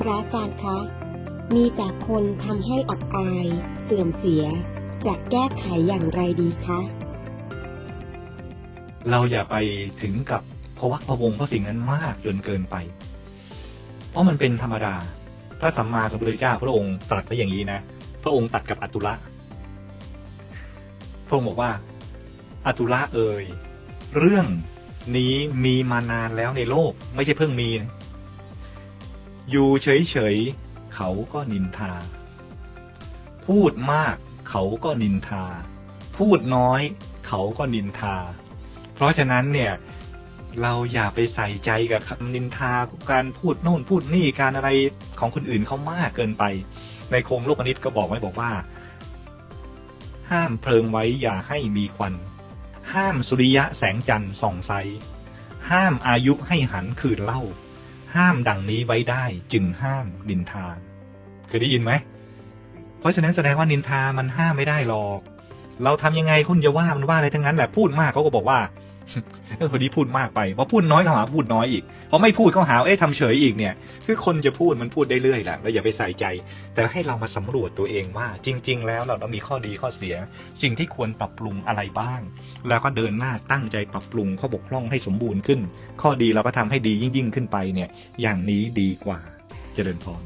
พระอาจารย์คะ มีแต่คนทำให้อับอาย เสื่อมเสีย จะแก้ไขอย่างไรดีคะ เราอย่าไปถึงกับพวักพะวงเพราะสิ่งนั้นมากจนเกินไป เพราะมันเป็นธรรมดา พระสัมมาสัมพุทธเจ้าพระองค์ตรัสไว้อย่างนี้นะ พระองค์ตัดกับอตุละ พระองค์บอกว่าอตุละเอ่ยเรื่องนี้มีมานานแล้วในโลก ไม่ใช่เพิ่งมีนะ อยู่เฉยๆเขาก็นินทา พูดมากเขาก็นินทา พูดน้อยเขาก็นินทา เพราะฉะนั้นเนี่ยเราอย่าไปใส่ใจกับคำนินทาการพูดโน่นพูดนี่การอะไรของคนอื่นเขามากเกินไป ในโครงโลกอนิตก็บอกไว้บอกว่า ห้ามเพลิงไว้อย่าให้มีควัน ห้ามสุริยะแสงจันทร์ส่องใสห้ามอายุให้หันคืนเล่า ห้ามดังนี้ไว้ได้ จึงห้ามนินทาเคยได้ยินไหม เพราะฉะนั้นแสดงว่านินทามันห้ามไม่ได้หรอก เราทำยังไงคุณจะว่ามันว่าอะไรทั้งนั้นแหละพูดมากเขาก็บอกว่า เออพอดีพูดมากไปพอพูดน้อยเขาหาพูดน้อยอีกพอไม่พูดเขาหาเอ๊ะทำเฉยอีกเนี่ย คือคนจะพูดมันพูดได้เรื่อยแหละเราอย่าไปใส่ใจ แต่ให้เรามาสำรวจตัวเองว่า จริง ๆ แล้วเราต้องมีข้อดีข้อเสียสิ่งที่ควรปรับปรุงอะไรบ้าง แล้วก็เดินหน้าตั้งใจปรับปรุงข้อบกพร่องให้สมบูรณ์ขึ้น ข้อดีเราก็ทำให้ดียิ่งยิ่งๆขึ้นไปเนี่ย อย่างนี้ดีกว่าเจริญพร